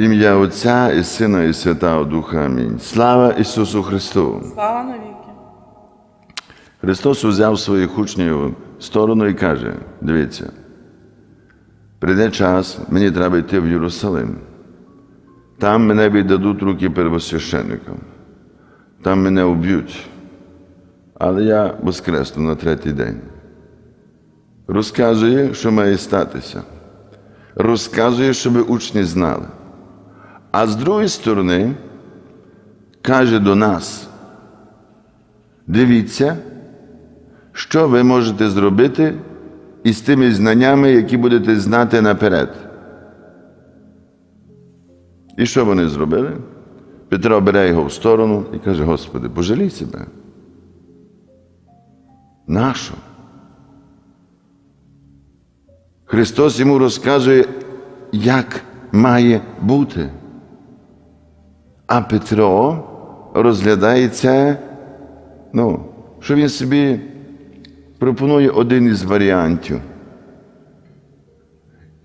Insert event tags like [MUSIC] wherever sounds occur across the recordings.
Ім'я Отця і Сина, і Святого Духа. Амінь. Слава Ісусу Христу! Слава навіки. Христос узяв своїх учнів в сторону і каже: дивіться, прийде час, мені треба йти в Єрусалим. Там мене віддадуть руки первосвященникам. Там мене вб'ють. Але я воскресну на третій день. Розказує, що має статися. Розказує, щоб учні знали. А з другої сторони, каже до нас: дивіться, що ви можете зробити із тими знаннями, які будете знати наперед. І що вони зробили? Петро бере його в сторону і каже: Господи, пожалій себе. Нащо? Христос йому розказує, як має бути. А Петро розглядає це, ну, що він собі пропонує один із варіантів.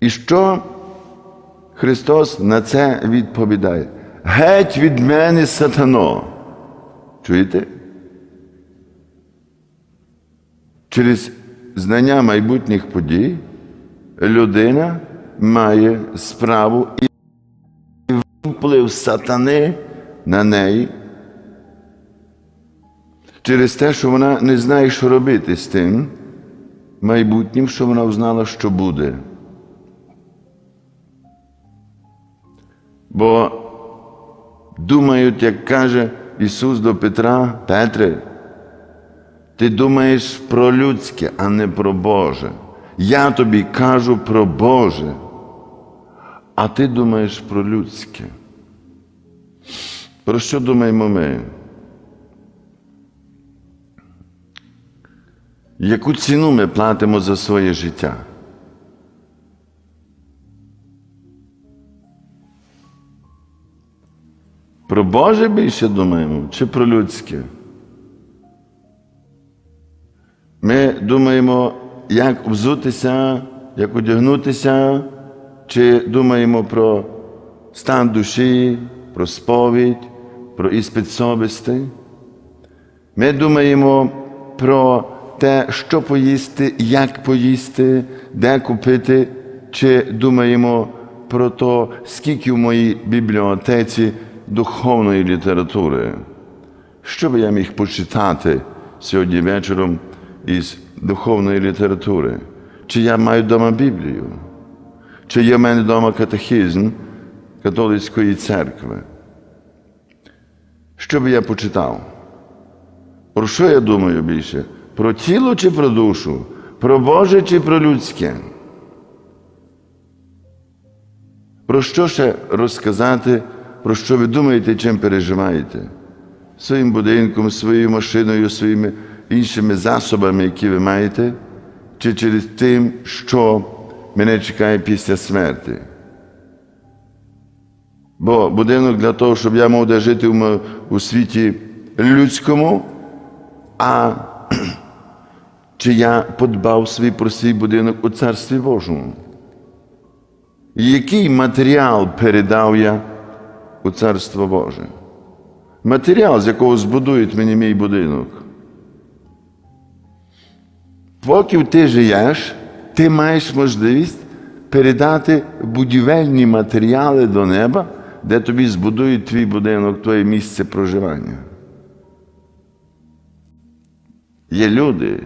І що Христос на це відповідає? Геть від мене сатано. Чуєте? Через знання майбутніх подій людина має справу вплив сатани на неї через те, що вона не знає, що робити з тим майбутнім, що вона знала, що буде. Бо думають, як каже Ісус до Петра, Петре, ти думаєш про людське, а не про Боже. Я тобі кажу про Боже, а ти думаєш про людське. Про що думаємо ми? Яку ціну ми платимо за своє життя? Про Боже більше думаємо чи про людське? Ми думаємо, як взутися, як одягнутися, чи думаємо про стан душі, про сповідь, про іспит совісти. Ми думаємо про те, що поїсти, як поїсти, де купити, чи думаємо про те, скільки в моїй бібліотеці духовної літератури. Що би я міг почитати сьогодні вечором із духовної літератури? Чи я маю вдома Біблію? Чи є в мене вдома катехізм католицької церкви? Що би я почитав? Про що я думаю більше? Про тіло чи про душу? Про Боже чи про людське? Про що ще розказати, про що ви думаєте, чим переживаєте? Своїм будинком, своєю машиною, своїми іншими засобами, які ви маєте, чи через тим, що мене чекає після смерті? Бо будинок для того, щоб я мав де жити у, світі людському, а [CLEARS THROAT] чи я подбав свій про свій будинок у Царстві Божому? Який матеріал передав я у Царство Боже? Матеріал, з якого збудують мені мій будинок. Поки ти живеш, ти маєш можливість передати будівельні матеріали до неба, де тобі збудують твій будинок, твоє місце проживання. Є люди,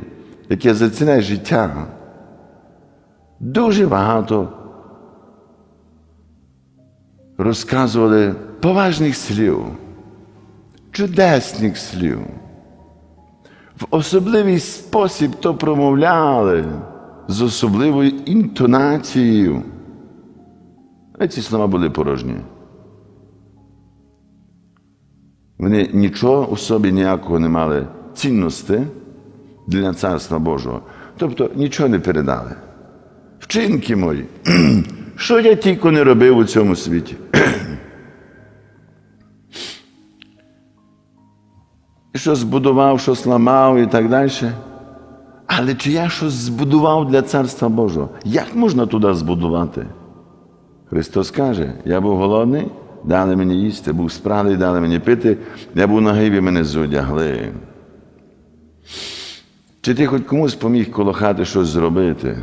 які за ціне життя дуже багато розказували поважних слів, чудесних слів. В особливий спосіб то промовляли з особливою інтонацією. А ці слова були порожні. Вони нічого у собі ніякого не мали цінності для Царства Божого. Тобто нічого не передали. Вчинки мої, [CLEARS THROAT] що я тільки не робив у цьому світі. [CLEARS THROAT] Що збудував, що сламав і так далі. Але чи я щось збудував для Царства Божого? Як можна туди збудувати? Христос каже: Я був голодний, дали мені їсти, був спраглий, дали мені пити, я був нагий, ви мене зодягли. Чи ти хоч комусь поміг коло хати щось зробити?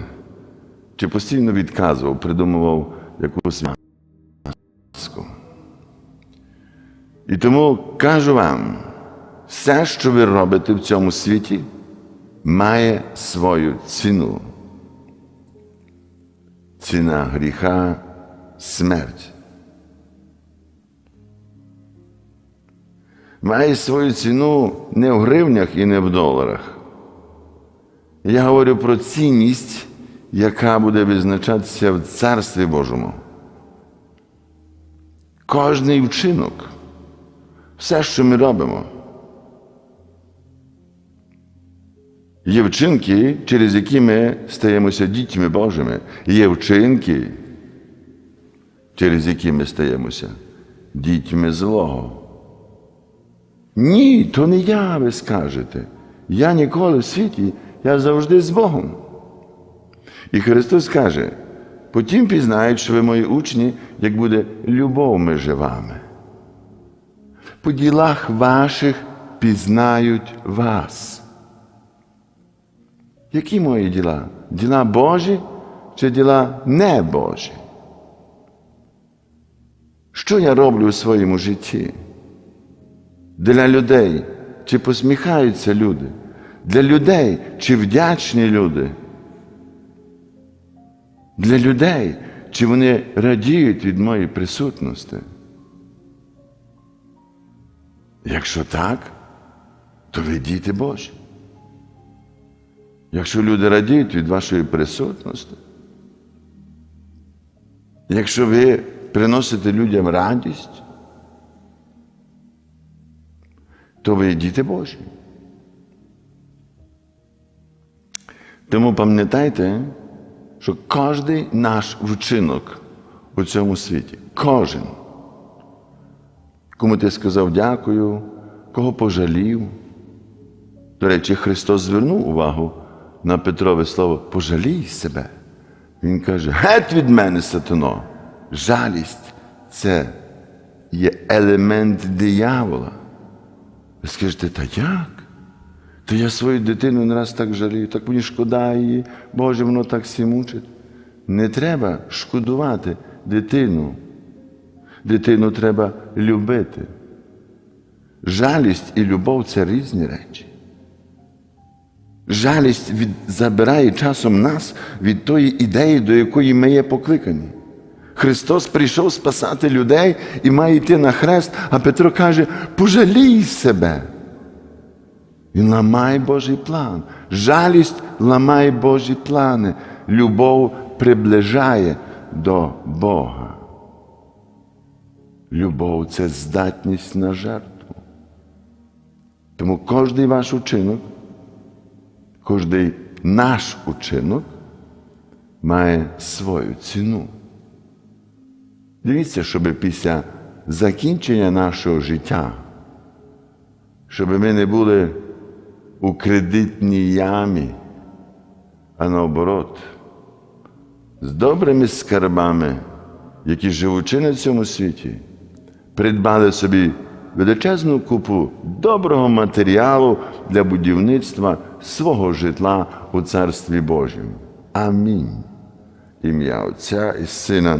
Чи постійно відказував, придумував якусь маску? І тому кажу вам, все, що ви робите в цьому світі, має свою ціну. Ціна гріха смерть. Має свою ціну не в гривнях і не в доларах. Я говорю про цінність, яка буде визначатися в Царстві Божому. Кожний вчинок, все, що ми робимо. Є вчинки, через які ми стаємося дітьми Божими. Є вчинки, через які ми стаємося дітьми злого. Ні, то не я, ви скажете. Я ніколи в світі, я завжди з Богом. І Христос каже: потім пізнають, що ви мої учні, як буде любов між вами. По ділах ваших пізнають вас. Які мої діла? Діла Божі чи діла не Божі? Що я роблю у своєму житті? Для людей чи посміхаються люди? Для людей чи вдячні люди? Для людей чи вони радіють від моєї присутності? Якщо так, то ви діти Божі. Якщо люди радіють від вашої присутності, якщо ви приносите людям радість, то ви діти Божі. Тому пам'ятайте, що кожен наш вчинок у цьому світі, кожен, кому ти сказав дякую, кого пожалів. До речі, Христос звернув увагу на Петрове слово пожалій себе. Він каже: геть від мене, сатано. Жалість це є елемент диявола. Ви скажете, та як? То я свою дитину не раз так жалію, так мені шкода її, Боже, воно так всі мучить. Не треба шкодувати дитину. Дитину треба любити. Жалість і любов це різні речі. Жалість від, забирає часом нас від тої ідеї, до якої ми є покликані. Христос прийшов спасати людей і має йти на хрест, а Петро каже: пожалій себе. Він ламає Божий план. Жалість ламає Божі плани. Любов приближає до Бога. Любов це здатність на жертву. Тому кожний ваш учинок, кожний наш учинок має свою ціну. Дивіться, щоб після закінчення нашого життя, щоб ми не були у кредитній ямі, а наоборот, з добрими скарбами, які живучи на цьому світі, придбали собі величезну купу доброго матеріалу для будівництва свого житла у Царстві Божому. Амінь. Ім'я Отця і Сина